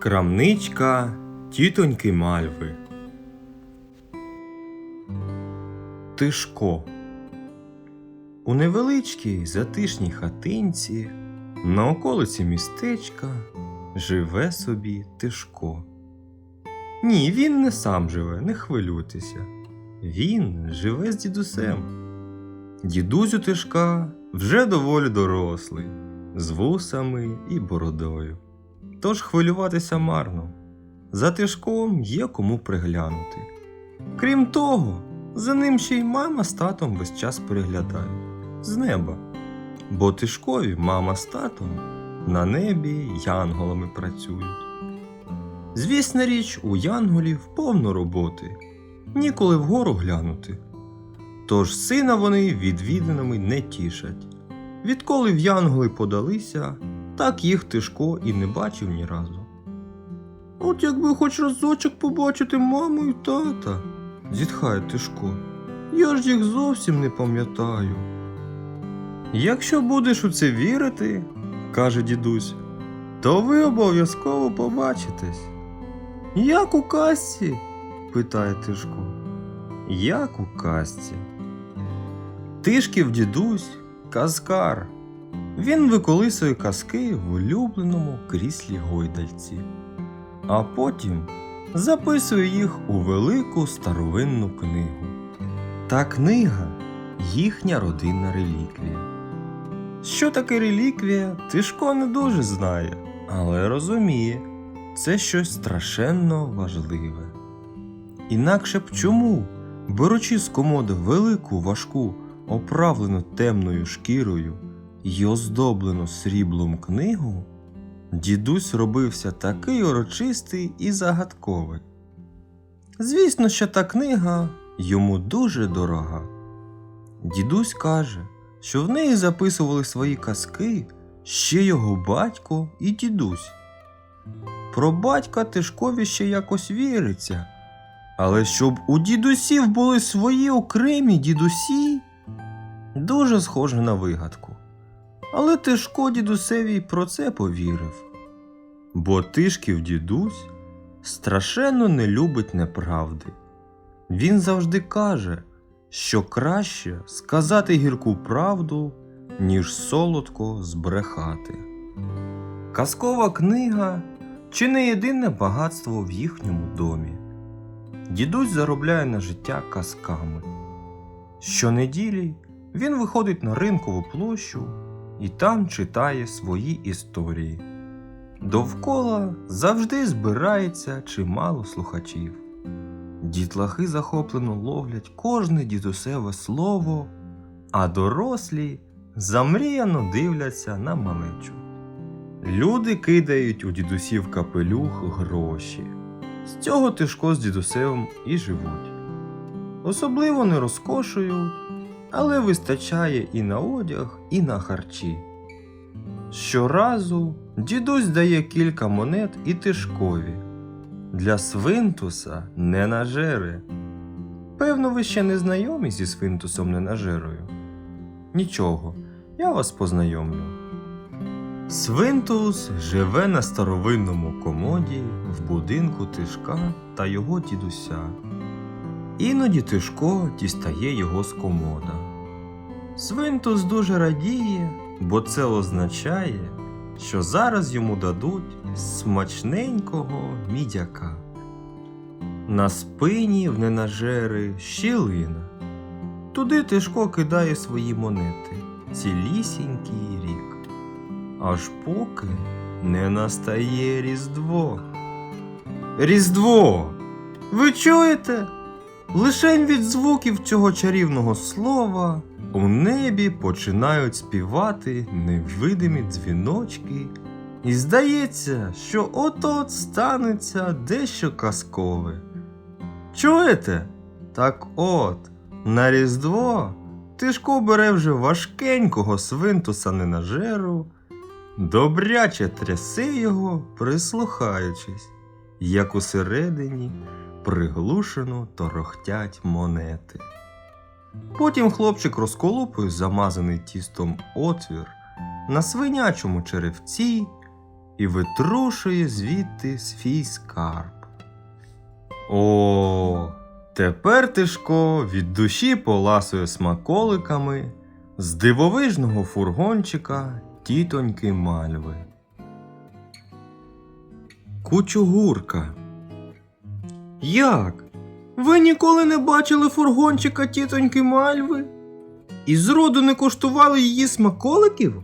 Крамничка тітоньки Мальви. Тишко. У невеличкій затишній хатинці на околиці містечка живе собі Тишко. Ні, він не сам живе, не хвилюйтеся. Він живе з дідусем. Дідусь у Тишка вже доволі дорослий, з вусами і бородою. Тож хвилюватися марно. За тишком є кому приглянути. Крім того, за ним ще й мама з татом весь час переглядають з неба. Бо тишкові мама з татом на небі янголами працюють. Звісна річ, у янголів повно роботи, ніколи вгору глянути. Тож сина вони відвідинами не тішать. Відколи в янголи подалися, так їх Тишко і не бачив ні разу. От якби хоч разочок побачити маму і тата, зітхає Тишко. Я ж їх зовсім не пам'ятаю. Якщо будеш у це вірити, каже дідусь, то ви обов'язково побачитесь. Як у казці? питає Тишко. Як у казці? Тишків дідусь казкар. Він виколисує казки в улюбленому кріслі гойдальці, а потім записує їх у велику старовинну книгу. Та книга їхня родинна реліквія. Що таке реліквія, Тишко не дуже знає, але розуміє, це щось страшенно важливе. Інакше б чому, беручи з комоди велику важку, оправлену темною шкірою й оздоблену сріблом книгу, дідусь робився такий урочистий і загадковий. Звісно, що та книга йому дуже дорога. Дідусь каже, що в неї записували свої казки ще його батько і дідусь. Про батька Тишкові ще якось віриться, але щоб у дідусів були свої окремі дідусі, дуже схоже на вигадку. Але Тишко дідусеві про це повірив. Бо Тишків дідусь страшенно не любить неправди. Він завжди каже, що краще сказати гірку правду, ніж солодко збрехати. Казкова книга чи не єдине багатство в їхньому домі. Дідусь заробляє на життя казками. Щонеділі він виходить на ринкову площу і там читає свої історії. Довкола завжди збирається чимало слухачів. Дітлахи захоплено ловлять кожне дідусеве слово, а дорослі замріяно дивляться на малечу. Люди кидають у дідусів капелюх гроші. З цього Тишко з дідусевим і живуть. Особливо не розкошують, але вистачає і на одяг, і на харчі. Щоразу дідусь дає кілька монет і Тишкові. Для свинтуса ненажери. Певно, ви ще не знайомі зі свинтусом ненажерою. Нічого, я вас познайомлю. Свинтус живе на старовинному комоді в будинку Тишка та його дідуся. Іноді Тишко дістає його з комода. Свинтус дуже радіє, бо це означає, що зараз йому дадуть смачненького мідяка. На спині в ненажери щілина. Туди Тишко кидає свої монети цілісінький рік. Аж поки не настає Різдво. Різдво! Ви чуєте? Лишень від звуків цього чарівного слова у небі починають співати невидимі дзвіночки, і здається, що от-от станеться дещо казкове. Чуєте? Так от, на Різдво Тишко бере вже важкенького свинтуса ненажеру, добряче трясе його, прислухаючись, як усередині приглушено торохтять монети. Потім хлопчик розколупує замазаний тістом отвір на свинячому черевці і витрушує звідти свій скарб. О, тепер Тишко від душі поласує смаколиками з дивовижного фургончика тітоньки Мальви. Кучугурка. Як? Ви ніколи не бачили фургончика тітоньки Мальви? І зроду не коштували її смаколиків?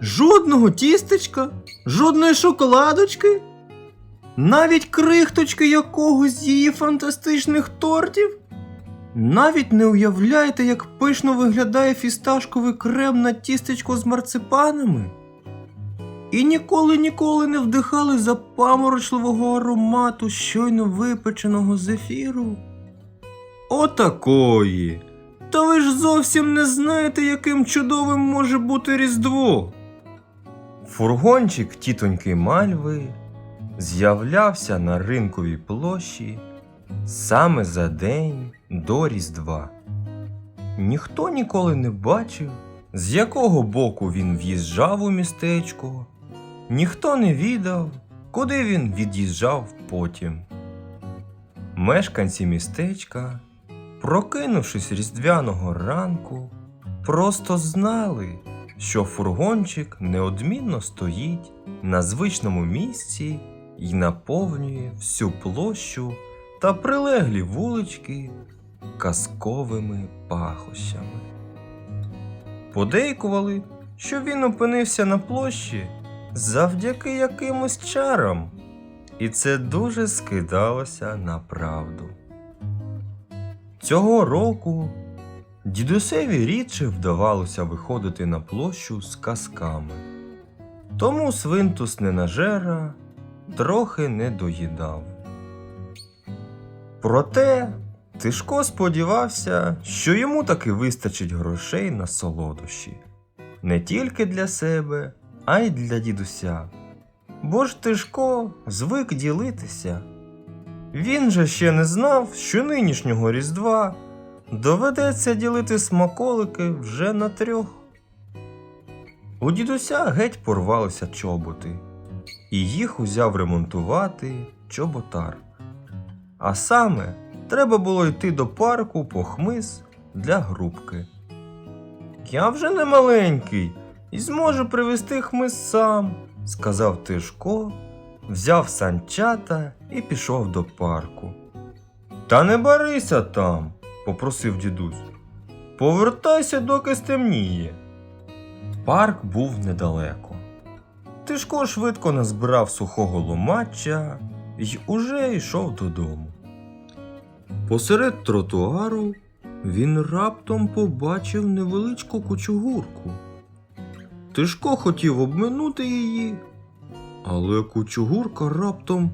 Жодного тістечка, жодної шоколадочки? Навіть крихточки якогось з її фантастичних тортів? Навіть не уявляєте, як пишно виглядає фісташковий крем на тістечко з марципанами? І ніколи ніколи не вдихали запаморочливого аромату щойно випеченого зефіру? Отакої. Та ви ж зовсім не знаєте, яким чудовим може бути Різдво. Фургончик тітоньки Мальви з'являвся на ринковій площі саме за день до Різдва. Ніхто ніколи не бачив, з якого боку він в'їжджав у містечко, ніхто не відав, куди він від'їжджав потім. Мешканці містечка, прокинувшись різдвяного ранку, просто знали, що фургончик неодмінно стоїть на звичному місці і наповнює всю площу та прилеглі вулички казковими пахощами. Подейкували, що він опинився на площі завдяки якимось чарам, і це дуже скидалося на правду. Цього року дідусеві рідше вдавалося виходити на площу з казками, тому свинтус ненажера трохи не доїдав. Проте Тишко сподівався, що йому таки вистачить грошей на солодощі не тільки для себе, а й для дідуся. Бо ж Тишко звик ділитися. Він же ще не знав, що нинішнього Різдва доведеться ділити смаколики вже на трьох. У дідуся геть порвалися чоботи, і їх узяв ремонтувати чоботар. А саме треба було йти до парку по хмиз для грубки. Я вже не маленький і зможу привезти хмиз сам, сказав Тишко, взяв санчата і пішов до парку. Та не барися там, попросив дідусь. Повертайся, доки стемніє. Парк був недалеко. Тишко швидко назбирав сухого ломача й уже йшов додому. Посеред тротуару він раптом побачив невеличку кучугурку. Тишко хотів обминути її, але кучугурка раптом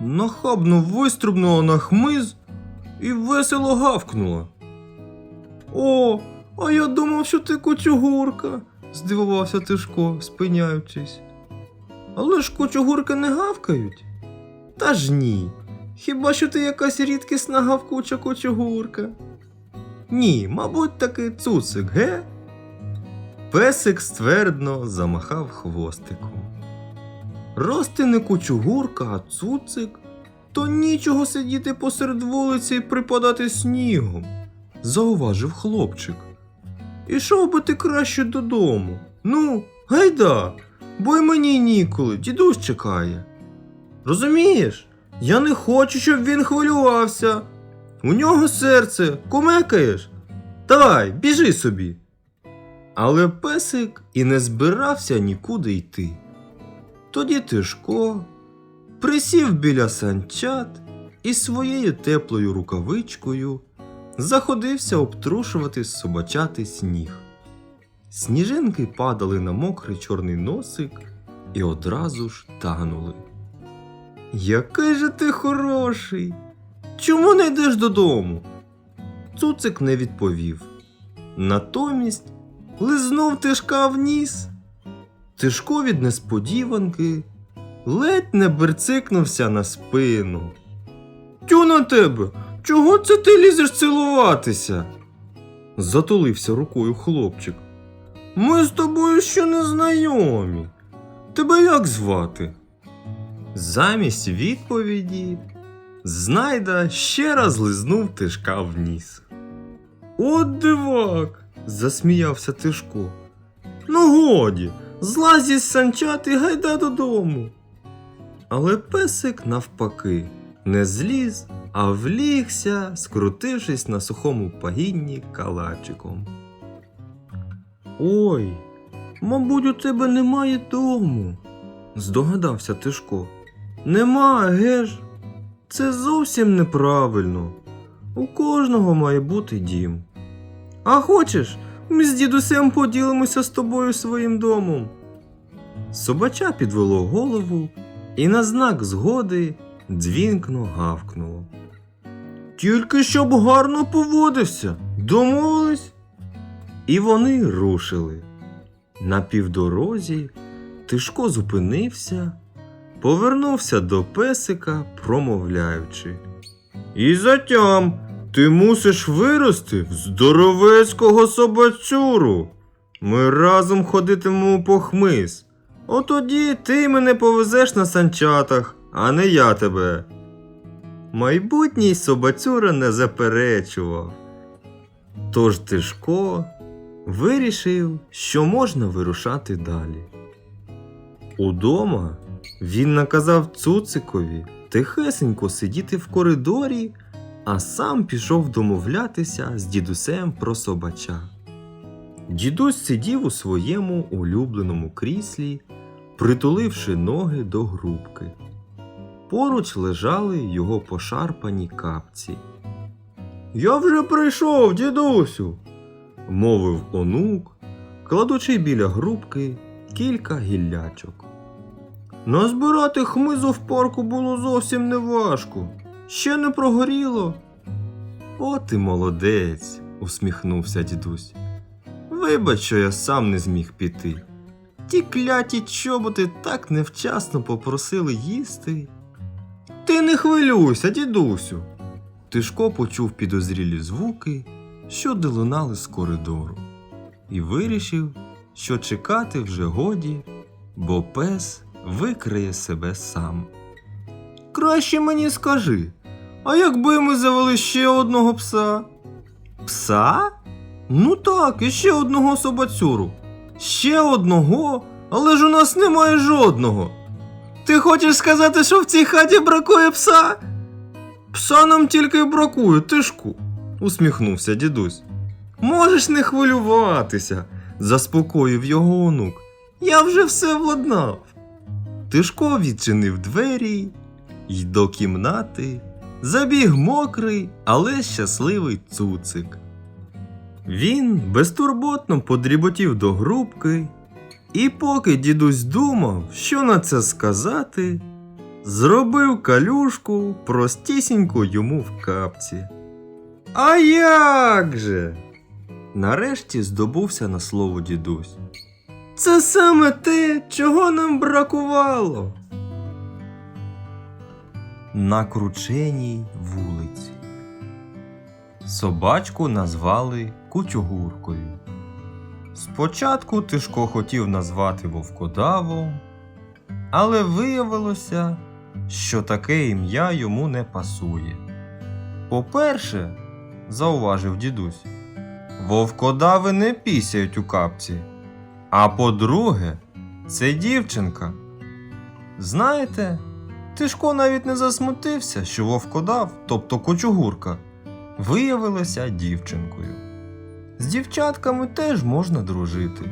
нахабно вистрибнула на хмиз і весело гавкнула. О, а я думав, що ти кучугурка, здивувався Тишко, спиняючись. Але ж кучугурки не гавкають. Та ж ні. Хіба що ти якась рідкісна гавкуча кучугурка? Ні, мабуть, таки цуцик, ге? Песик ствердно замахав хвостиком. Раз ти не кучугурка, а цуцик, то нічого сидіти посеред вулиці і припадати снігом, зауважив хлопчик. Ішов би ти краще додому. Ну, гайда, бо й мені ніколи, дідусь чекає. Розумієш? Я не хочу, щоб він хвилювався. У нього серце, кумекаєш? Давай, біжи собі. Але песик і не збирався нікуди йти. Тоді Тишко присів біля санчат і своєю теплою рукавичкою заходився обтрушувати собачатий сніг. Сніжинки падали на мокрий чорний носик і одразу ж танули. Який же ти хороший. Чому не йдеш додому? Цуцик не відповів. Натомість лизнув тишка в ніс. Тишко від несподіванки ледь не берцикнувся на спину. Тю на тебе, чого це ти лізеш цілуватися? затулився рукою хлопчик. Ми з тобою ще не знайомі. Тебе як звати? Замість відповіді Знайда ще раз лизнув Тишка в ніс. От дивак. Засміявся Тишко. Ну годі, злазь із санчат і гайда додому. Але песик навпаки не зліз, а влігся, скрутившись на сухому пагінні калачиком. Ой, мабуть, у тебе немає дому, здогадався Тишко. Нема, геш? Це зовсім неправильно. У кожного має бути дім. А хочеш, ми з дідусем поділимося з тобою своїм домом. Собача підвело голову і на знак згоди дзвінкно гавкнуло. Тільки щоб гарно поводився, домовились? І вони рушили. На півдорозі Тишко зупинився, повернувся до песика, промовляючи. І затям ти мусиш вирости в здоровецького собацюру. Ми разом ходитимемо по хмиз. Отоді ти мене повезеш на санчатах, а не я тебе. Майбутній собацюра не заперечував. Тож Тишко вирішив, що можна вирушати далі. Удома він наказав цуцикові тихесенько сидіти в коридорі, а сам пішов домовлятися з дідусем про собача. Дідусь сидів у своєму улюбленому кріслі, притуливши ноги до грубки. Поруч лежали його пошарпані капці. Я вже прийшов, дідусю, мовив онук, кладучи біля грубки кілька гіллячок. Назбирати хмизу в парку було зовсім неважко. Ще не прогоріло. От і молодець, усміхнувся дідусь. Вибач, що я сам не зміг піти. Ті кляті чоботи так невчасно попросили їсти. Ти не хвилюйся, дідусю. Тишко почув підозрілі звуки, що долунали з коридору, і вирішив, що чекати вже годі, бо пес викриє себе сам. Краще мені скажи, а якби ми завели ще одного пса? Пса? Ну так, і ще одного собацюру. Ще одного, але ж у нас немає жодного. Ти хочеш сказати, що в цій хаті бракує пса? Пса нам тільки й бракує, тишку, усміхнувся дідусь. Можеш не хвилюватися, заспокоїв його онук. Я вже все владнав. Тишко відчинив двері й до кімнати забіг мокрий, але щасливий цуцик. Він безтурботно подріботів до грубки, і поки дідусь думав, що на це сказати, зробив калюшку простісіньку йому в капці. А як же? Нарешті здобувся на слово дідусь. Це саме те, чого нам бракувало. На крученій вулиці. Собачку назвали Кучугуркою. Спочатку Тишко хотів назвати вовкодавом, але виявилося, що таке ім'я йому не пасує. По-перше, зауважив дідусь, вовкодави не пісяють у капці. А по-друге, це дівчинка. Знаєте, Тишко навіть не засмутився, що вовкодав, тобто кочугурка, виявилася дівчинкою. З дівчатками теж можна дружити.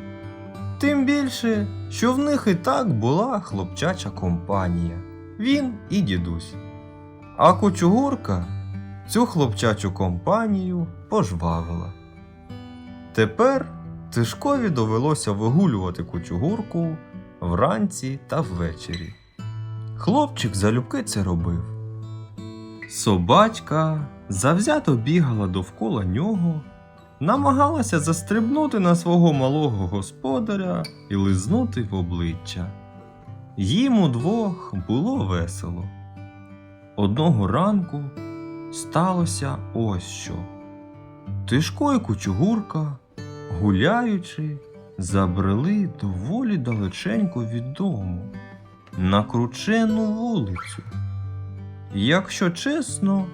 Тим більше, що в них і так була хлопчача компанія він і дідусь. А кочугурка цю хлопчачу компанію пожвавила. Тепер Тишкові довелося вигулювати кучугурку вранці та ввечері. Хлопчик залюбки це робив. Собачка завзято бігала довкола нього, намагалася застрибнути на свого малого господаря і лизнути в обличчя. Їм удвох було весело. Одного ранку сталося ось що. Тишко і кучугурка гуляючи, забрели доволі далеченько від дому, на кручену вулицю. Якщо чесно,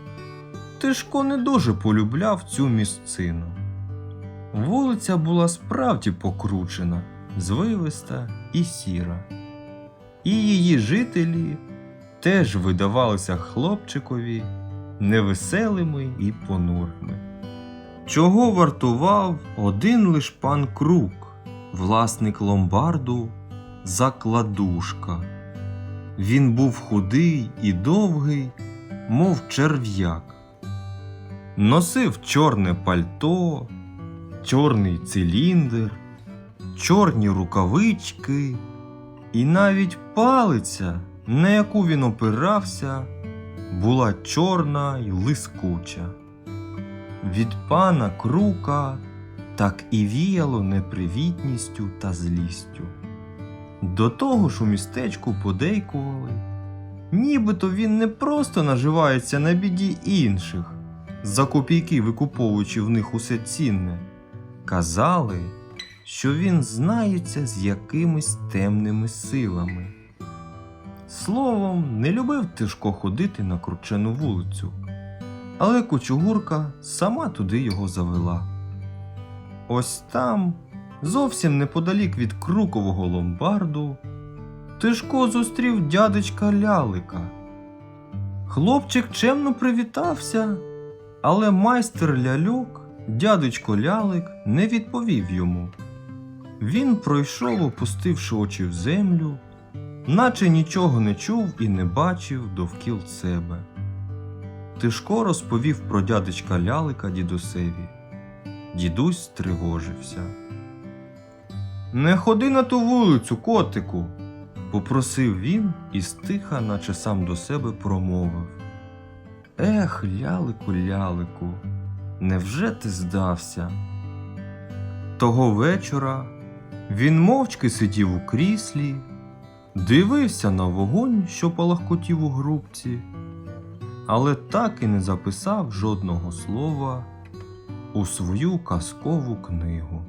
Тишко не дуже полюбляв цю місцину. Вулиця була справді покручена, звивиста і сіра. І її жителі теж видавалися хлопчикові невеселими і понурими. Чого вартував один лиш пан Крук, власник ломбарду закладушка. Він був худий і довгий, мов черв'як. Носив чорне пальто, чорний циліндр, чорні рукавички, і навіть палиця, на яку він опирався, була чорна й лискуча. Від пана Крука так і віяло непривітністю та злістю. До того ж у містечку подейкували, нібито він не просто наживається на біді інших, за копійки викуповуючи в них усе цінне. Казали, що він знається з якимись темними силами. Словом, не любив Тишко ходити на кручену вулицю, але кучугурка сама туди його завела. Ось там, зовсім неподалік від крукового ломбарду, Тишко зустрів дядечка Лялика. Хлопчик чемно привітався, але майстер ляльок, дядечко Лялик, не відповів йому. Він пройшов, опустивши очі в землю, наче нічого не чув і не бачив довкіл себе. Тишко розповів про дядечка Лялика дідусеві. Дідусь стривожився. Не ходи на ту вулицю, котику, попросив він і стиха, наче сам до себе промовив. Ех, лялику, лялику, невже ти здався? Того вечора він мовчки сидів у кріслі, дивився на вогонь, що палахкотів у грубці, але так і не записав жодного слова у свою казкову книгу.